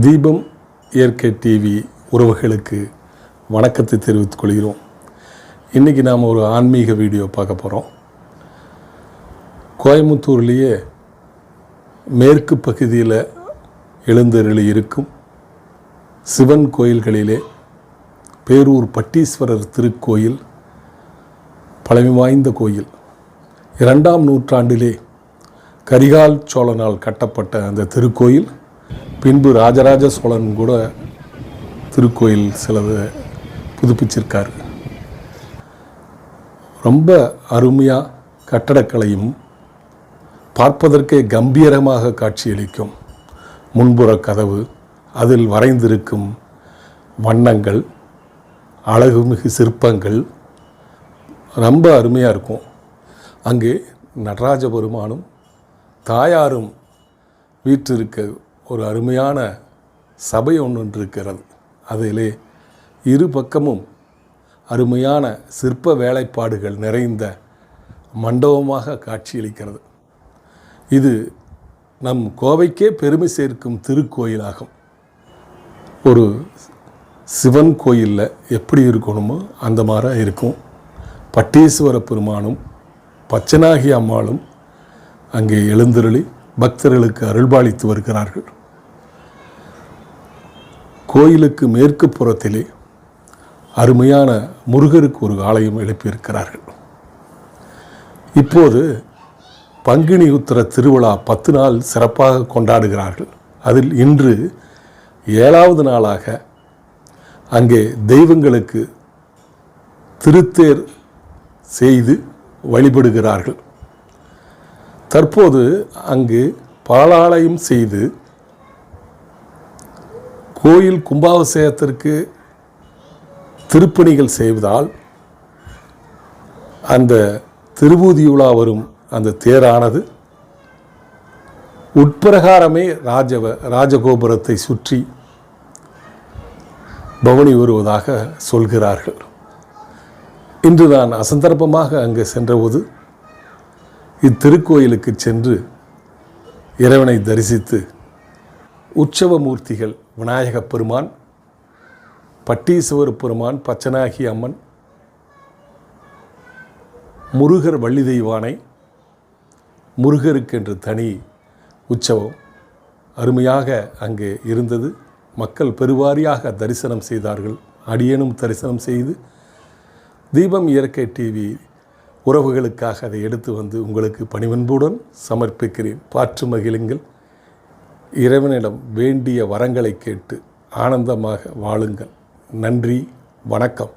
தீபம் இயற்கை டிவி உறவுகளுக்கு வணக்கத்தை தெரிவித்துக் கொள்கிறோம். இன்றைக்கி நாம் ஒரு ஆன்மீக வீடியோ பார்க்க போகிறோம் கோயம்புத்தூர்லேயே மேற்கு பகுதியில் எழுந்தருளி இருக்கும் சிவன் கோயில்களிலே பேரூர் பட்டீஸ்வரர் திருக்கோயில் பழமை வாய்ந்த கோயில். இரண்டாம் நூற்றாண்டிலே கரிகால் சோழனால் கட்டப்பட்ட அந்த திருக்கோயில். பின்பு ராஜராஜ சோழன் கூட திருக்கோயில் சிலது புதுப்பிச்சிருக்கார். ரொம்ப அருமையாக கட்டடக்கலையும் பார்ப்பதற்கே கம்பீரமாக காட்சியளிக்கும் முன்புற கதவு அதில் வரைந்திருக்கும் வண்ணங்கள் அழகுமிகு சிற்பங்கள் ரொம்ப அருமையாக இருக்கும். அங்கே நடராஜ பெருமானும் தாயாரும் வீற்றிருக்க ஒரு அருமையான சபை ஒன்று இருக்கிறது அதிலே இரு பக்கமும் அருமையான சிற்ப வேலைப்பாடுகள் நிறைந்த மண்டபமாக காட்சியளிக்கிறது. இது நம் கோவைக்கே பெருமை சேர்க்கும் திருக்கோயிலாகும். ஒரு சிவன் கோயிலில் எப்படி இருக்கணுமோ அந்த மாதிரி இருக்கும். பட்டீஸ்வர பெருமானும் பச்சனாகி அம்மாளும் அங்கே எழுந்தருளி பக்தர்களுக்கு அருள்பாலித்து வருகிறார்கள். கோயிலுக்கு மேற்கு புறத்திலே அருமையான முருகருக்கு ஒரு ஆலயம் எழுப்பியிருக்கிறார்கள். இப்போது பங்கினி உத்திர திருவிழா பத்து நாள் சிறப்பாக கொண்டாடுகிறார்கள். அதில் இன்று ஏழாவது நாளாக அங்கே தெய்வங்களுக்கு திருத்தேர் செய்து வழிபடுகிறார்கள். தற்போது அங்கு பாலாலயம் செய்து கோயில் கும்பாபிஷேகத்திற்கு திருப்பணிகள் செய்வதால் அந்த திருவூதியுலா வரும் அந்த தேரானது உட்பிரகாரமே ராஜவ ராஜகோபுரத்தை சுற்றி பவனி வருவதாக சொல்கிறார்கள். இன்று நான் அசந்தர்ப்பமாக அங்கு சென்றபோது இத்திருக்கோயிலுக்கு சென்று இறைவனை தரிசித்து உற்சவ மூர்த்திகள் விநாயகப் பெருமான் பட்டீஸ்வர பெருமான் பச்சனாகி அம்மன் முருகர் வள்ளி தெய்வானை முருகருக்கென்று தனி உற்சவம் அருமையாக அங்கே இருந்தது. மக்கள் பெருவாரியாக தரிசனம் செய்தார்கள். அடியேனும் தரிசனம் செய்து தீபம் இயற்கை டிவி உறவுகளுக்காக அதை எடுத்து வந்து உங்களுக்கு பணிவன்புடன் சமர்ப்பிக்கிறேன். பாற்று மகிழுங்கள். இறைவனிடம் வேண்டிய வரங்களை கேட்டு ஆனந்தமாக வாழுங்கள். நன்றி வணக்கம்.